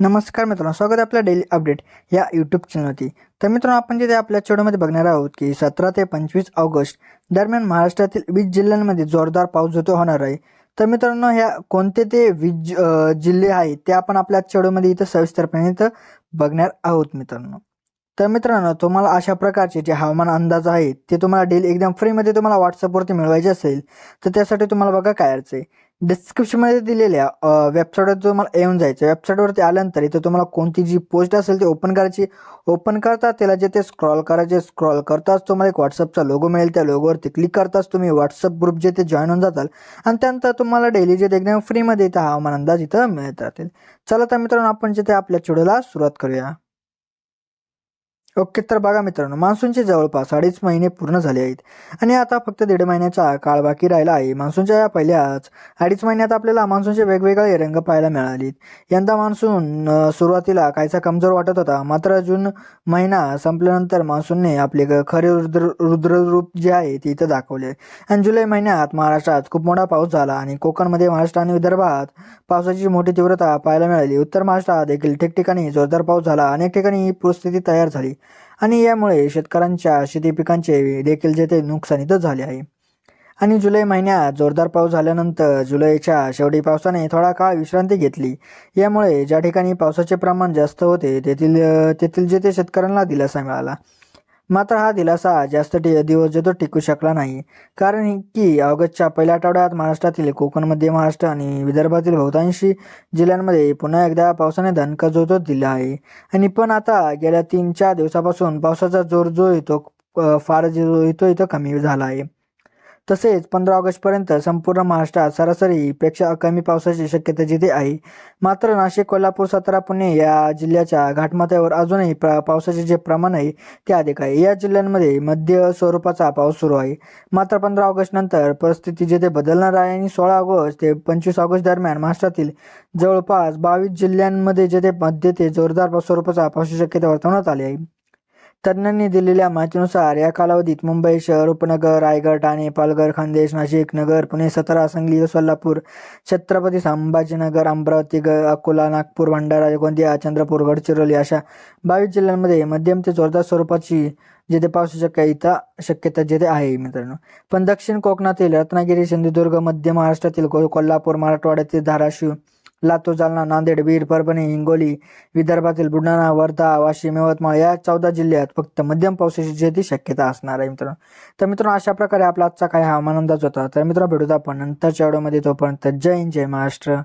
नमस्कार मित्रांनो स्वागत आहे आपल्या डेली अपडेट या यूट्यूब चॅनलवरती तर मित्रांनो आपण जिथे आपल्या चेडूमध्ये बघणार आहोत की सतरा ते पंचवीस ऑगस्ट दरम्यान महाराष्ट्रातील वीस जिल्ह्यांमध्ये जोरदार पाऊस होतो होणार आहे. तर मित्रांनो ह्या कोणते ते वीज जिल्हे आहेत ते आपण आपल्या चेडूमध्ये इथं सविस्तरपणे इथं बघणार आहोत मित्रांनो. तर मित्रांनो तुम्हाला अशा प्रकारचे जे हवामान अंदाज आहेत ते तुम्हाला डेली एकदम फ्रीमध्ये तुम्हाला व्हॉट्सअपवरती मिळवायचे असेल तर त्यासाठी तुम्हाला बघा काय अडचण आहे. डिस्क्रिप्शनमध्ये दिलेल्या वेबसाईटवर तुम्हाला येऊन जायचं वेबसाईटवरती आल्यानंतर इथं तुम्हाला कोणती जी पोस्ट असेल ती ओपन करायची. ओपन करता त्याला जे ते स्क्रॉल करायचे स्क्रॉल करताच तुम्हाला एक व्हॉट्सअपचा लोगो मिळेल. त्या लोगोवरती क्लिक करताच तुम्ही व्हॉट्सअप ग्रुप जे ते जॉईन होऊन जाताल. आणि त्यानंतर तुम्हाला डेली जे एकदम फ्रीमध्ये इथं हवामान अंदाज इथं मिळत राहतील चला तर मित्रांनो आपण जे ते आपल्या चिडूला सुरुवात करूया. ओके तर बघा मित्रांनो मान्सूनचे जवळपास अडीच महिने पूर्ण झाले आहेत. आणि आता फक्त दीड महिन्याचा काळ बाकी राहिला आहे. मान्सूनच्या या पहिल्याच अडीच महिन्यात आपल्याला मान्सूनचे वेगवेगळे रंग पाहायला मिळाले यंदा मान्सून सुरुवातीला काहीसा कमजोर वाटत होता. मात्र जून महिना संपल्यानंतर मान्सूनने आपले खरे रुद्र रुद्ररूप जे आहे ते इथं दाखवले. आणि जुलै महिन्यात महाराष्ट्रात खूप मोठा पाऊस झाला आणि कोकणमध्ये महाराष्ट्र आणि विदर्भात पावसाची मोठी तीव्रता पाहायला मिळाली. उत्तर महाराष्ट्रात देखील ठिकठिकाणी जोरदार पाऊस झाला. अनेक ठिकाणी ही पूरस्थिती तयार झाली. आणि यामुळे शेतकऱ्यांच्या शेती पिकांचे देखील जे ते नुकसानीत झाले आहे. आणि जुलै महिन्यात जोरदार पाऊस झाल्यानंतर जुलैच्या शेवटी पावसाने थोडा काळ विश्रांती घेतली. यामुळे ज्या ठिकाणी पावसाचे प्रमाण जास्त होते तेथील तेथील जे ते शेतकऱ्यांना दिलासा मिळाला. मात्र हा दिलासा जास्त टि दिवस जो टिकू शकला नाही. कारण की ऑगस्टच्या पहिल्या आठवड्यात महाराष्ट्रातील कोकण मध्य महाराष्ट्र आणि विदर्भातील बहुतांशी जिल्ह्यांमध्ये पुन्हा एकदा पावसाने दणका जो तो दिला आहे. आणि पण आता गेल्या तीन चार दिवसापासून पावसाचा जोर जो येतो फार जो येतो इथं कमी झाला आहे. तसेच पंधरा ऑगस्टपर्यंत संपूर्ण महाराष्ट्रात सरासरीपेक्षा कमी पावसाची शक्यता जिथे आहे मात्र नाशिक कोल्हापूर सातारा पुणे या जिल्ह्याच्या घाटमाथ्यावर अजूनही प्र पावसाचे जे प्रमाण आहे ते अधिक आहे. या जिल्ह्यांमध्ये मध्य स्वरूपाचा पाऊस सुरू आहे. मात्र पंधरा ऑगस्ट नंतर परिस्थिती जिथे बदलणार आहे आणि सोळा ऑगस्ट ते पंचवीस ऑगस्ट दरम्यान महाराष्ट्रातील जवळपास बावीस जिल्ह्यांमध्ये जेथे मध्य ते जोरदार स्वरूपाचा पावसाची शक्यता वर्तवण्यात आली आहे. तज्ज्ञांनी दिलेल्या माहितीनुसार या कालावधीत मुंबई शहर उपनगर रायगड ठाणे पालघर खानदेश नाशिक नगर पुणे सतरा सांगली व सोलापूर छत्रपती संभाजीनगर अमरावती ग अकोला नागपूर भंडारा गोंदिया चंद्रपूर गडचिरोली अशा बावीस जिल्ह्यांमध्ये मध्यम ते जोरदार स्वरूपाची जिथे पावसाची शक्यता शक्यता जेथे आहे मित्रांनो. पण दक्षिण कोकणातील रत्नागिरी सिंधुदुर्ग मध्य महाराष्ट्रातील को- कोल्हापूर मराठवाड्यातील धाराशिव लातूर जालना नांदेड बीड परभणी हिंगोली विदर्भातील बुलढाणा वर्धा वाशिम यवतमाळ या चौदा जिल्ह्यात फक्त मध्यम पावसाची जे ती शक्यता असणार आहे मित्रांनो. तर मित्रांनो अशा प्रकारे आपला आजचा काही हवामान अंदाज होता. तर मित्रांनो भेटूत आपण नंतरच्या व्हिडिओमध्ये. तोपर्यंत जय हिंद जय महाराष्ट्र.